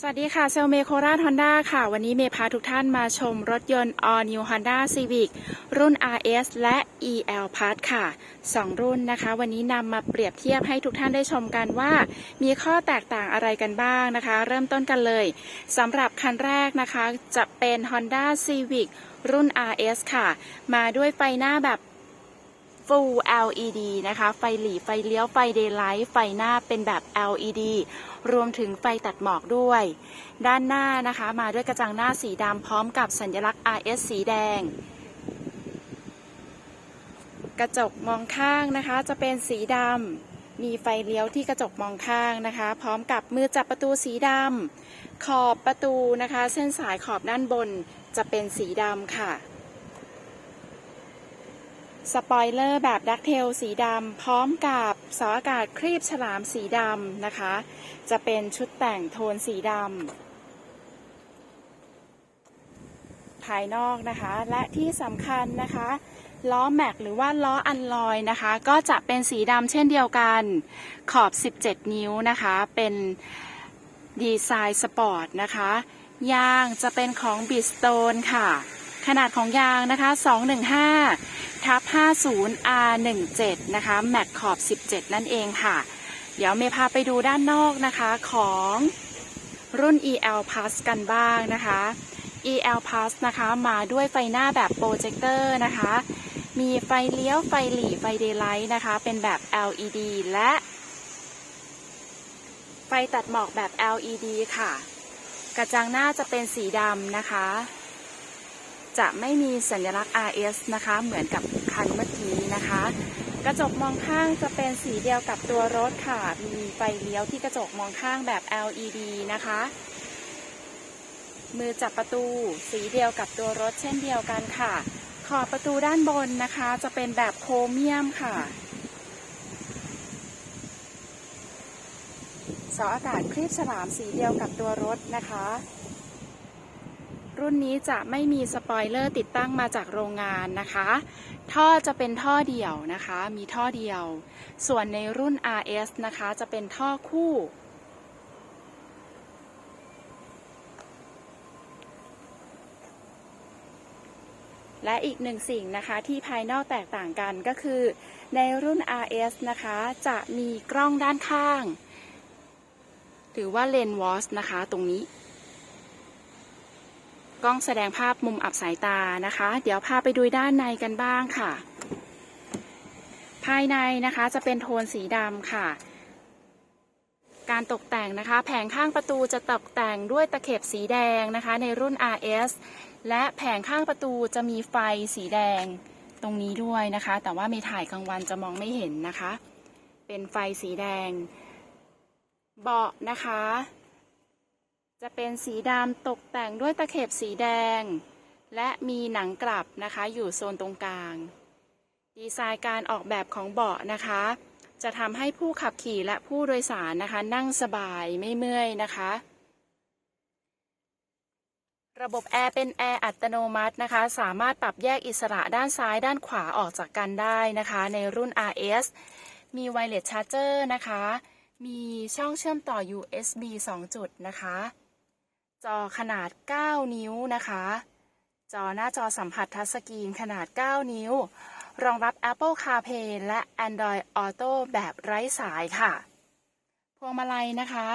สวัสดีค่ะเซลเมโคราชฮอนด้าค่ะ วันนี้เมพาทุกท่านมาชมรถยนต์ All New Honda Civic รุ่น RS และ EL Plus ค่ะ 2 รุ่นนะคะ วันนี้นำมาเปรียบเทียบให้ทุกท่านได้ชมกันว่า มีข้อแตกต่างอะไรกันบ้างนะคะ เริ่มต้นกันเลยสำหรับคันแรกนะคะจะเป็น Honda Civic รุ่น RS ค่ะ มาด้วยไฟหน้าแบบ Full LED นะคะ ไฟหลีไฟเลี้ยว ไฟ Daylight ไฟหน้าเป็นแบบ LED รวมถึงไฟตัดหมอกด้วย ด้านหน้านะคะ มาด้วยกระจังหน้าสีดำพร้อมกับสัญลักษณ์ RS สีแดง กระจกมองข้างนะคะจะเป็นสีดำ มีไฟเลี้ยวที่กระจกมองข้างนะคะ พร้อมกับมือจับประตูสีดำ ขอบประตูนะคะ เส้นสายขอบด้านบนจะเป็นสีดำค่ะ สปอยเลอร์แบบดักเทลสีดำพร้อมกับเสาอากาศครีบฉลามสีดำนะคะ จะเป็นชุดแต่งโทนสีดำภายนอกนะคะ และที่สำคัญนะคะล้อแม็กหรือว่าล้ออันลอยนะคะ ก็จะเป็นสีดำเช่นเดียวกันขอบ 17 นิ้วนะคะ เป็นดีไซน์สปอร์ตนะคะยางจะเป็นของ b i s t o n e ค่ะ ขนาดของยางนะคะ 215 ทับ50 R17 นะคะ แม็กขอบ 17 นั่นเองค่ะ เดี๋ยวเมย์พาไปดูด้านนอกนะคะของรุ่น EL Plus กันบ้างนะคะ EL Plus นะคะมาด้วยไฟหน้าแบบโปรเจคเตอร์นะคะ มีไฟเลี้ยว ไฟหลีไฟเดย์ไลท์นะคะ เป็นแบบ LED และ ไฟตัดหมอกแบบ LED ค่ะ กระจังหน้าจะเป็นสีดำนะคะ จะไม่มีสัญลักษณ์ RS นะคะ เหมือนกับคันเมื่อกี้นะคะ กระจกมองข้างจะเป็นสีเดียวกับตัวรถค่ะ มีไฟเลี้ยวที่กระจกมองข้างแบบ LED นะคะ มือจับประตูสีเดียวกับตัวรถเช่นเดียวกันค่ะ ขอบประตูด้านบนนะคะ จะเป็นแบบโครเมียมค่ะเสาอากาศคลีบฉลามสีเดียวกับตัวรถนะคะ รุ่นนี้จะไม่มีสปอยเลอร์ติดตั้งมาจากโรงงานนะคะ ท่อจะเป็นท่อเดี่ยวนะคะ มีท่อเดียว ส่วนในรุ่น RS นะคะจะเป็นท่อคู่ และอีกหนึ่งสิ่งนะคะที่ภายนอกแตกต่างกันก็คือ ในรุ่น RS นะคะจะมีกล้องด้านข้าง หรือว่าเลนวอสนะคะตรงนี้ กล้องแสดงภาพมุมอับสายตานะคะ เดี๋ยวพาไปดูด้านในกันบ้างค่ะ ภายในนะคะจะเป็นโทนสีดำค่ะ การตกแต่งนะคะ แผงข้างประตูจะตกแต่งด้วยตะเข็บสีแดงนะคะ ในรุ่น RS และแผงข้างประตูจะมีไฟสีแดงตรงนี้ด้วยนะคะ แต่ว่ามีถ่ายกลางวันจะมองไม่เห็นนะคะ เป็นไฟสีแดง เบาะนะคะ จะเป็นสีดำตกแต่งด้วยตะเข็บสีแดง และมีหนังกลับนะคะ อยู่โซนตรงกลาง ดีไซน์การออกแบบของเบาะนะคะ จะทำให้ผู้ขับขี่และผู้โดยสารนะคะ นั่งสบายไม่เมื่อยนะคะ ระบบแอร์เป็นแอร์อัตโนมัตินะคะ สามารถปรับแยกอิสระด้านซ้ายด้านขวาออกจากกันได้นะคะ ในรุ่น RS มี Wireless Charger นะคะ มีช่องเชื่อมต่อ USB 2 จุดนะคะ จอขนาด 9 นิ้วนะคะ จอหน้าจอสัมผัสทัชสกรีนขนาด 9 นิ้ว รองรับ Apple CarPlay และ Android Auto แบบไร้สายค่ะ พวงมาลัยนะคะ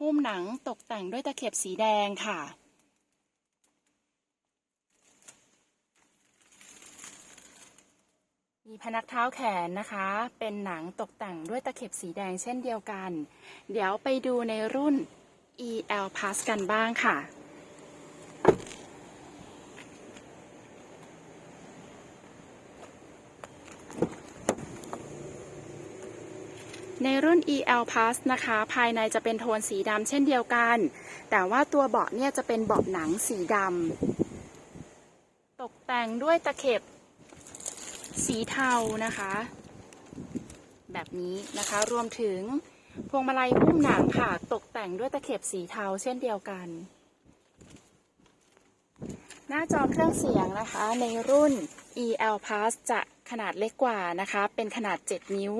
หุ้มหนังตกแต่งด้วยตะเข็บสีแดงค่ะมีพนักเท้าแขนนะคะ เป็นหนังตกแต่งด้วยตะเข็บสีแดงเช่นเดียวกัน เดี๋ยวไปดูในรุ่น EL Plus กันบ้างค่ะ ในรุ่น EL Plus นะคะ ภายในจะเป็นโทนสีดำเช่นเดียวกัน แต่ว่าตัวเบาะเนี่ยจะเป็นเบาะหนังสีดำ ตกแต่งด้วยตะเข็บสีเทานะคะ แบบนี้นะคะ รวมถึง พวงมาลัยหุ้มหนังค่ะ ตกแต่งด้วยตะเข็บสีเทาเช่นเดียวกัน หน้าจอเครื่องเสียงนะคะ ในรุ่น EL Plus จะขนาดเล็กกว่านะคะ เป็นขนาด 7 นิ้ว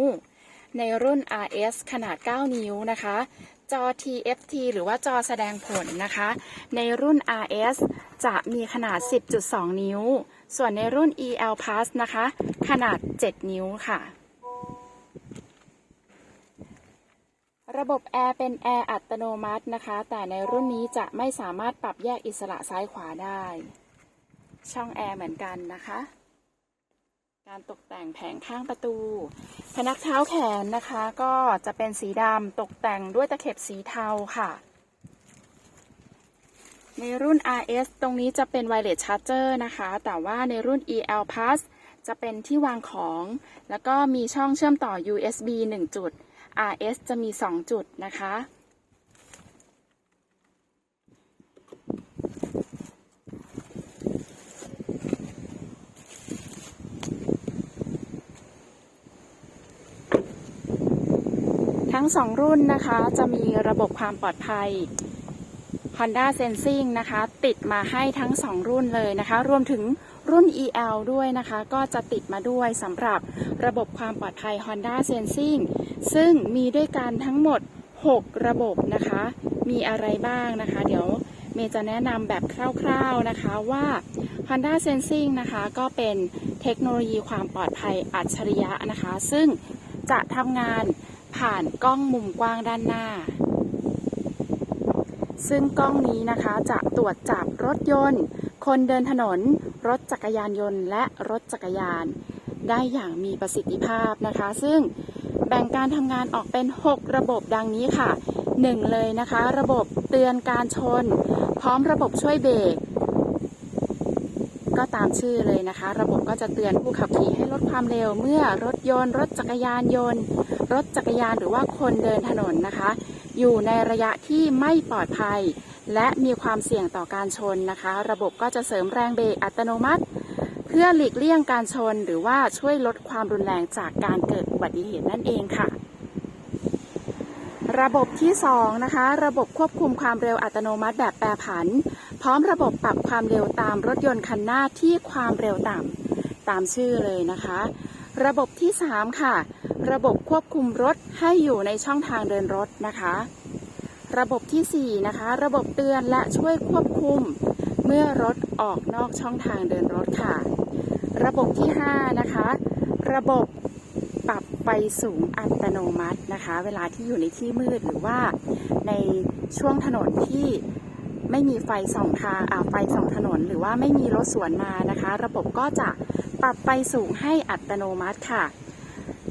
ในรุ่น RS ขนาด 9 นิ้วนะคะจจอ TFT หรือว่าจอแสดงผลนะคะ ในรุ่น RS จะมีขนาด 10.2 นิ้ว ส่วนในรุ่น EL Plus นะคะ ขนาด 7 นิ้วค่ะ ระบบแอร์เป็นแอร์อัตโนมัตินะคะ แต่ในรุ่นนี้จะไม่สามารถปรับแยกอิสระซ้ายขวาได้ ช่องแอร์เหมือนกันนะคะ การตกแต่งแผงข้างประตู พนักเท้าแขนนะคะ ก็จะเป็นสีดำตกแต่งด้วยตะเข็บสีเทาค่ะ ในรุ่น RS ตรงนี้จะเป็น Wireless Charger นะคะ แต่ว่าในรุ่น EL Plus จะเป็นที่วางของ แล้วก็มีช่องเชื่อมต่อ USB 1 จุด RS จะมี 2 จุดนะคะ ทั้ง 2 รุ่นนะคะจะมีระบบความปลอดภัย Honda Sensing นะคะ ติดมาให้ทั้ง 2 รุ่นเลยนะคะ รวมถึง รุ่น EL ด้วยนะคะ ก็จะติดมาด้วยสำหรับระบบความปลอดภัย Honda Sensing ซึ่งมีด้วยกันทั้งหมด 6 ระบบนะคะ มีอะไรบ้างนะคะ เดี๋ยวเมย์จะแนะนำแบบคร่าวๆนะคะว่า Honda Sensing นะคะ ก็เป็นเทคโนโลยีความปลอดภัยอัจฉริยะนะคะ ซึ่งจะทำงานผ่านกล้องมุมกว้างด้านหน้า ซึ่งกล้องนี้นะคะจะตรวจจับรถยนต์ คนเดินถนน รถจักรยานยนต์ และรถจักรยาน ได้อย่างมีประสิทธิภาพนะคะ ซึ่งแบ่งการทำงานออกเป็น 6 ระบบดังนี้ค่ะ 1 เลยนะคะ ระบบเตือนการชน พร้อมระบบช่วยเบรกก็ตามชื่อเลยนะคะ ระบบก็จะเตือนผู้ขับขี่ให้ลดความเร็ว เมื่อรถยนต์ รถจักรยานยนต์ รถจักรยานหรือว่าคนเดินถนนนะคะ อยู่ในระยะที่ไม่ปลอดภัย และมีความเสี่ยงต่อการชนนะคะ ระบบก็จะเสริมแรงเบรกอัตโนมัติ เพื่อหลีกเลี่ยงการชน หรือว่าช่วยลดความรุนแรงจากการเกิดอุบัติเหตุนั่นเองค่ะ ระบบที่ 2 นะคะ ระบบควบคุมความเร็วอัตโนมัติแบบแปรผัน พร้อมระบบปรับความเร็วตามรถยนต์คันหน้าที่ความเร็วต่ำตามชื่อเลยนะคะ ระบบที่ 3 ค่ะ ระบบควบคุมรถให้อยู่ในช่องทางเดินรถนะคะ ระบบที่ 4 นะคะ ระบบเตือนและช่วยควบคุม เมื่อรถออกนอกช่องทางเดินรถค่ะ ระบบที่ 5 นะคะ ระบบปรับไฟสูงอัตโนมัตินะคะ เวลาที่อยู่ในที่มืดหรือว่าในช่วงถนนที่ไม่มีไฟส่องทางอาไฟส่องถนน หรือว่าไม่มีรถสวนมานะคะ ระบบก็จะปรับไฟสูงให้อัตโนมัติค่ะ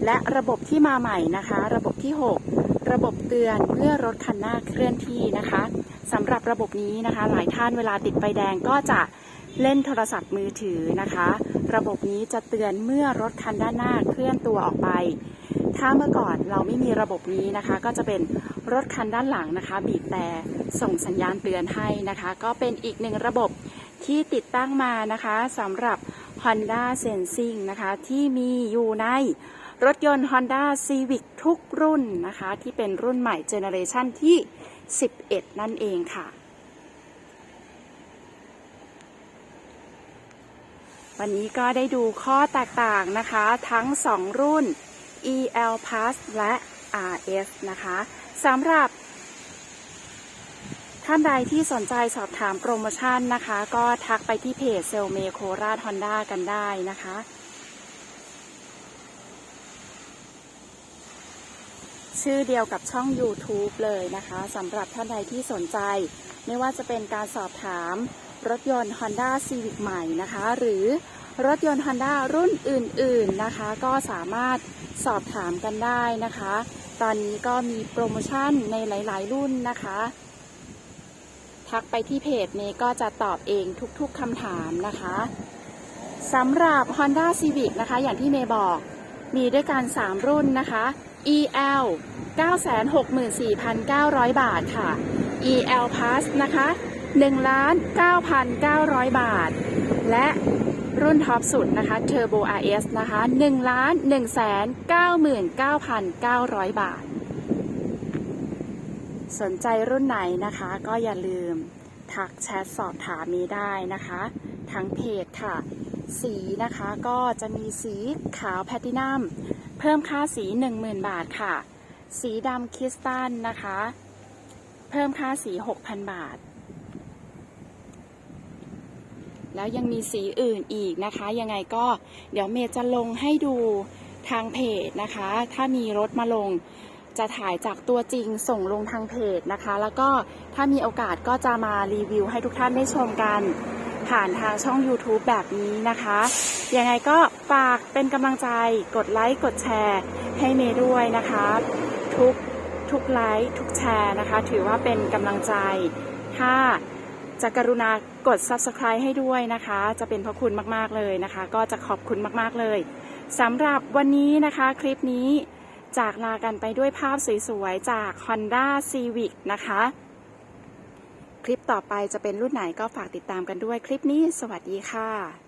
และระบบที่มาใหม่นะคะ ระบบที่ 6 ระบบเตือนเมื่อรถคันหน้าเคลื่อนที่นะคะสำหรับระบบนี้นะคะ หลายท่านเวลาติดไฟแดงก็จะเล่นโทรศัพท์มือถือนะคะ ระบบนี้จะเตือนเมื่อรถคันด้านหน้าเคลื่อนตัวออกไป ถ้าเมื่อก่อนเราไม่มีระบบนี้นะคะ ก็จะเป็นรถคันด้านหลังนะคะ บีบแต่ส่งสัญญาณเตือนให้นะคะ ก็เป็นอีกหนึ่งระบบที่ติดตั้งมานะคะสำหรับ Honda Sensing นะคะ ที่มีอยู่ใน รถยนต์ Honda Civic ทุกรุ่นนะคะ ที่เป็นรุ่นใหม่เจเนอเรชันที่ 11 นั่นเองค่ะ วันนี้ก็ได้ดูข้อแตกต่างนะคะ ทั้ง 2 รุ่น EL Plus และ RS นะคะสำหรับท่านใดที่สนใจสอบถามโปรโมชั่นนะคะ ก็ทักไปที่เพจเซลเมโคราชฮอนด้ากันได้นะคะ ชื่อเดียวกับช่อง YouTube เลยนะคะสำหรับท่านใดที่สนใจ ไม่ว่าจะเป็นการสอบถามรถยนต์ Honda Civic ใหม่นะคะ หรือรถยนต์ Honda รุ่นอื่นๆนะคะ ก็สามารถสอบถามกันได้นะคะ ตอนนี้ก็มีโปรโมชั่นในหลาย ๆ รุ่นนะคะ ทักไปที่เพจเมก็จะตอบเองทุกๆคำถามนะคะสำหรับ Honda Civic นะคะ อย่างที่เมย์บอก มีด้วยกัน 3 รุ่นนะคะ EL 964,900 บาทค่ะ EL Plus นะคะ1,9,900 บาท และรุ่นท็อปสุดนะคะ Turbo RS นะคะ1,199,900 บาท สนใจรุ่นไหนนะคะก็อย่าลืมทักแชทสอบถามมีได้นะคะ ทั้งเพจค่ะ สีนะคะก็จะมีสีขาวแพลตินัม เพิ่มค่าสี 10,000 บาทค่ะ สีดำคริสตัลนะคะ เพิ่มค่าสี 6,000 บาท แล้วยังมีสีอื่นอีกนะคะ ยังไงก็เดี๋ยวเมย์จะลงให้ดูทางเพจนะคะ ถ้ามีรถมาลงจะถ่ายจากตัวจริงส่งลงทางเพจนะคะ แล้วก็ถ้ามีโอกาสก็จะมารีวิวให้ทุกท่านได้ชมกัน ผ่านทางช่อง YouTube แบบนี้นะคะ ยังไงก็ฝากเป็นกำลังใจกดไลค์ กดแชร์ให้เมย์ด้วยนะคะ ทุกทุกไลค์ทุกแชร์นะคะ ถือว่าเป็นกำลังใจ ถ้าจะกรุณากด Subscribe ให้ด้วยนะคะ จะเป็นพระคุณมากๆเลยนะคะ ก็จะขอบคุณมากๆเลยสำหรับวันนี้นะคะคลิปนี้จากลากันไปด้วยภาพสวยๆ จาก Honda Civic นะคะ คลิปต่อไปจะเป็นรุ่นไหนก็ฝากติดตามกันด้วยคลิปนี้ สวัสดีค่ะ